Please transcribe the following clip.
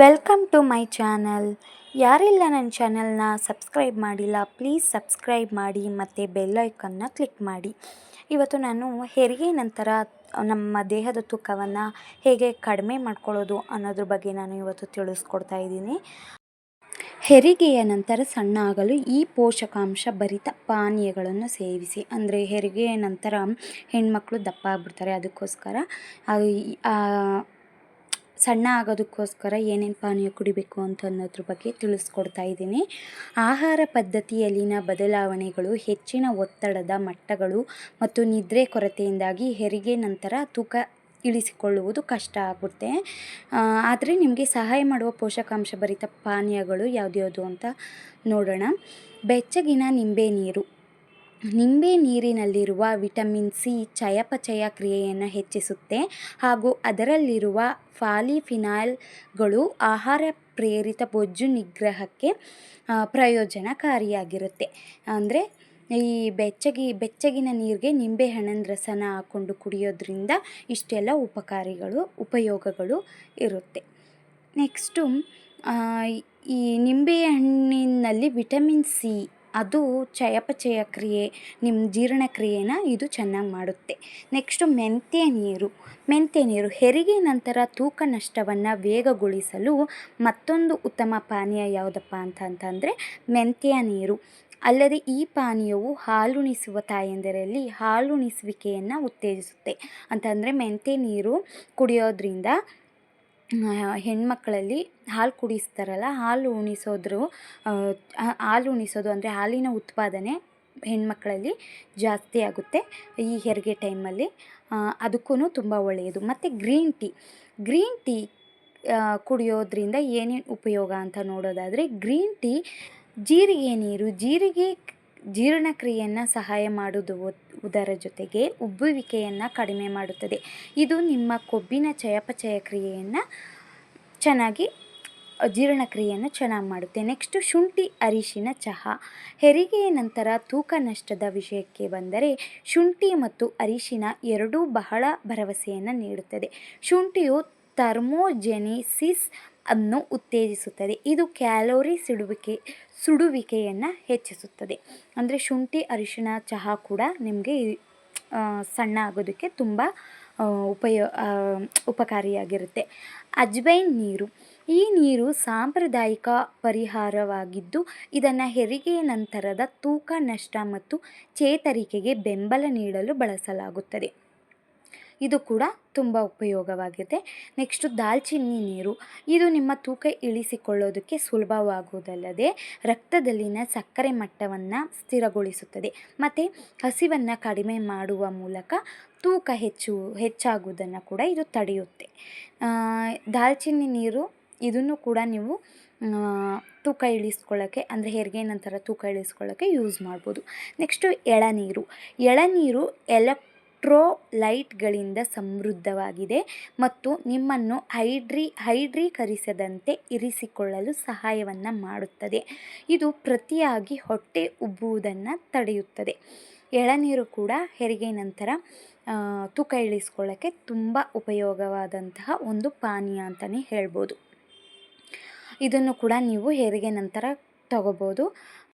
Welcome to my channel ಯಾರೆಲ್ಲ ನನ್ನ ಚಾನಲ್ನ ಸಬ್ಸ್ಕ್ರೈಬ್ ಮಾಡಿಲ್ಲ ಪ್ಲೀಸ್ ಸಬ್ಸ್ಕ್ರೈಬ್ ಮಾಡಿ ಮತ್ತು ಬೆಲ್ಲೈಕನ್ನ ಕ್ಲಿಕ್ ಮಾಡಿ. ಇವತ್ತು ನಾನು ಹೆರಿಗೆ ನಂತರ ನಮ್ಮ ದೇಹದ ತೂಕವನ್ನು ಹೇಗೆ ಕಡಿಮೆ ಮಾಡ್ಕೊಳ್ಳೋದು ಅನ್ನೋದ್ರ ಬಗ್ಗೆ ನಾನು ಇವತ್ತು ತಿಳಿಸ್ಕೊಡ್ತಾ ಇದ್ದೀನಿ. ಹೆರಿಗೆಯ ನಂತರ ಸಣ್ಣ ಆಗಲು ಈ ಪೋಷಕಾಂಶ ಭರಿತ ಪಾನೀಯಗಳನ್ನು ಸೇವಿಸಿ. ಅಂದರೆ ಹೆರಿಗೆಯ ನಂತರ ಹೆಣ್ಮಕ್ಳು ದಪ್ಪ ಆಗ್ಬಿಡ್ತಾರೆ ಅದಕ್ಕೋಸ್ಕರ. ಸಣ್ಣ ಆಗೋದಕ್ಕೋಸ್ಕರ ಏನೇನು ಪಾನೀಯ ಕುಡಿಬೇಕು ಅಂತ ಅನ್ನೋದ್ರ ಬಗ್ಗೆ ತಿಳಿಸ್ಕೊಡ್ತಾ ಇದ್ದೀನಿ. ಆಹಾರ ಪದ್ಧತಿಯಲ್ಲಿನ ಬದಲಾವಣೆಗಳು ಹೆಚ್ಚಿನ ಒತ್ತಡದ ಮಟ್ಟಗಳು ಮತ್ತು ನಿದ್ರೆ ಕೊರತೆಯಿಂದಾಗಿ ಹೆರಿಗೆ ನಂತರ ತೂಕ ಇಳಿಸಿಕೊಳ್ಳುವುದು ಕಷ್ಟ ಆಗುತ್ತೆ ಆದರೆ ನಿಮಗೆ ಸಹಾಯ ಮಾಡುವ ಪೋಷಕಾಂಶ ಭರಿತ ಪಾನೀಯಗಳು ಯಾವುದ್ಯಾವುದು ಅಂತ ನೋಡೋಣ. ಬೆಚ್ಚಗಿನ ನಿಂಬೆ ನೀರು ನಿಂಬೆ ನೀರಿನಲ್ಲಿರುವ ವಿಟಮಿನ್ ಸಿ ಚಯಾಪಚಯ ಕ್ರಿಯೆಯನ್ನು ಹೆಚ್ಚಿಸುತ್ತೆ ಹಾಗೂ ಅದರಲ್ಲಿರುವ ಫಾಲಿಫಿನಾಲ್ಗಳು ಆಹಾರ ಪ್ರೇರಿತ ಬೊಜ್ಜು ನಿಗ್ರಹಕ್ಕೆ ಪ್ರಯೋಜನಕಾರಿಯಾಗಿರುತ್ತೆ. ಅಂದರೆ ಈ ಬೆಚ್ಚಗಿ, ಬೆಚ್ಚಗಿನ ನೀರಿಗೆ ನಿಂಬೆಹಣ್ಣಿನ ರಸನ ಹಾಕ್ಕೊಂಡು ಕುಡಿಯೋದ್ರಿಂದ ಇಷ್ಟೆಲ್ಲ ಉಪಕಾರಿಗಳು, ಉಪಯೋಗಗಳು ಇರುತ್ತೆ. ನೆಕ್ಸ್ಟು ಈ ನಿಂಬೆ ಹಣ್ಣಿನಲ್ಲಿ ವಿಟಮಿನ್ ಸಿ ಅದು ಚಯಾಪಚಯ ಕ್ರಿಯೆ ನಿಮ್ಮ ಜೀರ್ಣಕ್ರಿಯೆನ ಇದು ಚೆನ್ನಾಗಿ ಮಾಡುತ್ತೆ. ನೆಕ್ಸ್ಟು ಮೆಂತ್ಯ ನೀರು. ಮೆಂತ್ಯ ನೀರು ಹೆರಿಗೆ ನಂತರ ತೂಕ ನಷ್ಟವನ್ನು ವೇಗಗೊಳಿಸಲು ಮತ್ತೊಂದು ಉತ್ತಮ ಪಾನೀಯ ಯಾವುದಪ್ಪ ಅಂತ ಅಂತಂದರೆ ಮೆಂತ್ಯ ನೀರು. ಅಲ್ಲದೆ ಈ ಪಾನೀಯವು ಹಾಲುಣಿಸುವ ತಾಯಂದಿರಲ್ಲಿ ಹಾಲುಣಿಸುವಿಕೆಯನ್ನು ಉತ್ತೇಜಿಸುತ್ತೆ. ಅಂತಂದರೆ ಮೆಂತ್ಯ ನೀರು ಕುಡಿಯೋದ್ರಿಂದ ಆ, ಹೆಣ್ಮಕ್ಕಳಲ್ಲಿ ಹಾಲು ಕುಡಿಸ್ತಾರಲ್ಲ ಹಾಲು ಉಣಿಸೋದ್ರು ಹಾಲು ಉಣಿಸೋದು ಅಂದರೆ ಹಾಲಿನ ಉತ್ಪಾದನೆ ಹೆಣ್ಮಕ್ಕಳಲ್ಲಿ ಜಾಸ್ತಿ ಆಗುತ್ತೆ ಈ ಹೆರಿಗೆ ಟೈಮಲ್ಲಿ. ಅದಕ್ಕೂ ತುಂಬ ಒಳ್ಳೆಯದು. ಮತ್ತು ಗ್ರೀನ್ ಟೀ. ಗ್ರೀನ್ ಟೀ ಕುಡಿಯೋದ್ರಿಂದ ಏನೇನು ಉಪಯೋಗ ಅಂತ ನೋಡೋದಾದರೆ ಗ್ರೀನ್ ಟೀ ಜೀರಿಗೆ ನೀರು ಜೀರಿಗೆ ಜೀರ್ಣಕ್ರಿಯೆಯನ್ನು ಸಹಾಯ ಮಾಡುವುದು ಜೊತೆಗೆ ಉಬ್ಬುವಿಕೆಯನ್ನು ಕಡಿಮೆ ಮಾಡುತ್ತದೆ. ಇದು ನಿಮ್ಮ ಕೊಬ್ಬಿನ ಚಯಪಚಯ ಕ್ರಿಯೆಯನ್ನು ಚೆನ್ನಾಗಿ, ಜೀರ್ಣಕ್ರಿಯೆಯನ್ನು ಚೆನ್ನಾಗಿ ಮಾಡುತ್ತೆ. ನೆಕ್ಸ್ಟು ಶುಂಠಿ ಅರಿಶಿನ ಚಹಾ. ಹೆರಿಗೆಯ ನಂತರ ತೂಕ ನಷ್ಟದ ವಿಷಯಕ್ಕೆ ಬಂದರೆ ಶುಂಠಿ ಮತ್ತು ಅರಿಶಿನ ಎರಡೂ ಬಹಳ ಭರವಸೆಯನ್ನು ನೀಡುತ್ತದೆ. ಶುಂಠಿಯು ಥರ್ಮೋಜೆನಿಸಿಸ್ ಅನ್ನು ಉತ್ತೇಜಿಸುತ್ತದೆ. ಇದು ಕ್ಯಾಲೋರಿ ಸುಡುವಿಕೆ, ಸುಡುವಿಕೆಯನ್ನು ಹೆಚ್ಚಿಸುತ್ತದೆ. ಅಂದರೆ ಶುಂಠಿ, ಅರಿಶಿಣ, ಚಹಾ ಕೂಡ ನಿಮಗೆ ಸಣ್ಣ ಆಗೋದಕ್ಕೆ ತುಂಬ ಉಪಯೋ ಉಪಕಾರಿಯಾಗಿರುತ್ತೆ. ಅಜ್ವೈನ್ ನೀರು. ಈ ನೀರು ಸಾಂಪ್ರದಾಯಿಕ ಪರಿಹಾರವಾಗಿದ್ದು, ಇದನ್ನು ಹೆರಿಗೆಯ ನಂತರದ ತೂಕ, ನಷ್ಟ ಮತ್ತು ಚೇತರಿಕೆಗೆ ಬೆಂಬಲ ನೀಡಲು ಬಳಸಲಾಗುತ್ತದೆ. ಇದು ಕೂಡ ತುಂಬ ಉಪಯೋಗವಾಗಿದೆ ನೆಕ್ಸ್ಟು ದಾಲ್ಚಿನ್ನಿ ನೀರು. ಇದು ನಿಮ್ಮ ತೂಕ ಇಳಿಸಿಕೊಳ್ಳೋದಕ್ಕೆ ಸುಲಭವಾಗುವುದಲ್ಲದೆ ರಕ್ತದಲ್ಲಿನ ಸಕ್ಕರೆ ಮಟ್ಟವನ್ನು ಸ್ಥಿರಗೊಳಿಸುತ್ತದೆ. ಮತ್ತು ಹಸಿವನ್ನು ಕಡಿಮೆ ಮಾಡುವ ಮೂಲಕ ತೂಕ ಹೆಚ್ಚು, ಹೆಚ್ಚಾಗುವುದನ್ನು ಕೂಡ ಇದು ತಡೆಯುತ್ತೆ. ದಾಲ್ಚಿನ್ನಿ ನೀರು ಇದನ್ನು ಕೂಡ ನೀವು ತೂಕ ಇಳಿಸ್ಕೊಳ್ಳೋಕ್ಕೆ ಅಂದರೆ ಹೆರಿಗೆ ನಂತರ ತೂಕ ಇಳಿಸ್ಕೊಳ್ಳೋಕ್ಕೆ ಯೂಸ್ ಮಾಡ್ಬೋದು. ನೆಕ್ಸ್ಟು ಎಳನೀರು. ಎಳನೀರು ಎಲೆಕ್ಟ್ರೋಲೈಟ್ಗಳಿಂದ ಸಮೃದ್ಧವಾಗಿದೆ ಮತ್ತು ನಿಮ್ಮನ್ನು ಹೈಡ್ರಿ, ಹೈಡ್ರೀಕರಿಸದಂತೆ ಇರಿಸಿಕೊಳ್ಳಲು ಸಹಾಯವನ್ನು ಮಾಡುತ್ತದೆ. ಇದು ಪ್ರತಿಯಾಗಿ ಹೊಟ್ಟೆ ಉಬ್ಬುವುದನ್ನು ತಡೆಯುತ್ತದೆ. ಎಳನೀರು ಕೂಡ ಹೆರಿಗೆ ನಂತರ ತೂಕ ಇಳಿಸ್ಕೊಳ್ಳೋಕ್ಕೆ ತುಂಬ ಉಪಯೋಗವಾದಂತಹ ಒಂದು ಪಾನೀಯ ಅಂತಲೇ ಹೇಳ್ಬೋದು. ಇದನ್ನು ಕೂಡ ನೀವು ಹೆರಿಗೆ ನಂತರ ತಗೋಬೋದು.